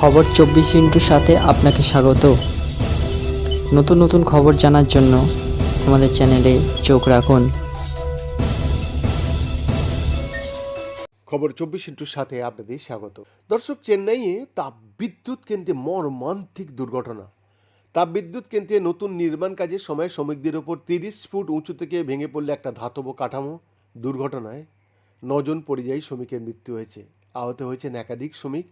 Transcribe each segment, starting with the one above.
খবর চব্বিশ ইন্টুর সাথে আপনাকে স্বাগত। নতুন নতুন খবর জানার জন্য আমাদের চ্যানেলে চোখ রাখুন। খবর চব্বিশ ইন্টুর সাথে আপনাদের স্বাগত। দর্শক, চেন্নাইয়ে তাপবিদ্যুৎ কেন্দ্রে মর্মান্তিক দুর্ঘটনা। তাপবিদ্যুৎ কেন্দ্রে নতুন নির্মাণ কাজের সময় শ্রমিকদের ওপর তিরিশ ফুট উঁচু থেকে ভেঙে পড়লে একটা ধাতব কাঠামো দুর্ঘটনায় নজন পরিযায়ী শ্রমিকের মৃত্যু হয়েছে। আহত হয়েছেন একাধিক শ্রমিক।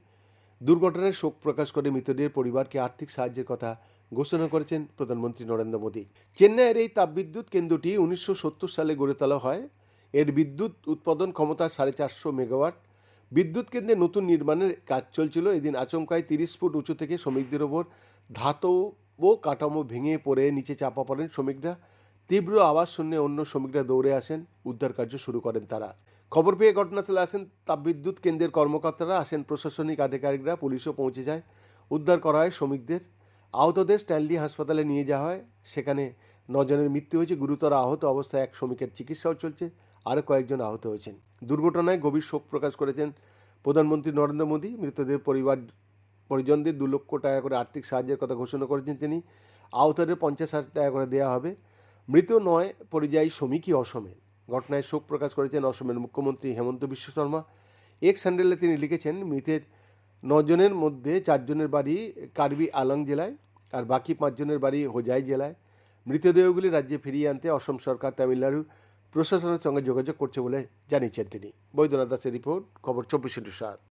দুর্ঘটনায় শোক প্রকাশ করে মৃতদের পরিবারকে আর্থিক সাহায্যের কথা ঘোষণা করেছেন প্রধানমন্ত্রী নরেন্দ্র মোদী। চেন্নাইয়ের এই তাপবিদ্যুৎ কেন্দ্রটি উনিশশো সত্তর সালে গড়ে তোলা হয়। এর বিদ্যুৎ উৎপাদন ক্ষমতা সাড়ে চারশো মেগাওয়াট। বিদ্যুৎ কেন্দ্রে নতুন নির্মাণের কাজ চলছিল। এদিন আচমকায় তিরিশ ফুট উঁচু থেকে শ্রমিকদের ওপর ধাতব কাঠামো ভেঙে পড়ে, নিচে চাপা পড়েন শ্রমিকরা। তীব্র আওয়াজ শুনে অন্য শ্রমিকরা দৌড়ে আসেন, উদ্ধার কার্য শুরু করেন তারা। খবর পেয়ে ঘটনাস্থলে আসেন তাপবিদ্যুৎ কেন্দ্রের কর্মকর্তারা। আসেন প্রশাসনিক আধিকারিকরা, পুলিশও পৌঁছে যায়। উদ্ধার করা হয় শ্রমিকদের। আহতদের স্ট্যানলি হাসপাতালে নিয়ে যাওয়া হয়। সেখানে নজনের মৃত্যু হয়েছে। গুরুতর আহত অবস্থায় এক শ্রমিকের চিকিৎসাও চলছে। আরও কয়েকজন আহত হয়েছেন। দুর্ঘটনায় গভীর শোক প্রকাশ করেছেন প্রধানমন্ত্রী নরেন্দ্র মোদী। মৃতদের পরিবার, পরিজনদের দু লক্ষ টাকা করে আর্থিক সাহায্যের কথা ঘোষণা করেছেন তিনি। আহতদের পঞ্চাশ হাজার টাকা করে দেওয়া হবে। মৃত নয়, পরিযায়ী শ্রমিকই অসমে। ঘটনায় শোক প্রকাশ করেছেন অসমের মুখ্যমন্ত্রী হেমন্ত বিশ্ব শর্মা। এক্স স্যান্ডেলে তিনি লিখেছেন, মৃতের নজনের মধ্যে চারজনের বাড়ি কার্বি আলং জেলায় আর বাকি পাঁচজনের বাড়ি হোজাই জেলায়। মৃতদেহগুলি রাজ্যে ফিরিয়ে আনতে অসম সরকার তামিলনাড়ু প্রশাসনের সঙ্গে যোগাযোগ করছে বলে জানিয়েছেন তিনি। বৈদ্যনাথ দাসের রিপোর্ট, খবর চব্বিশ সাত।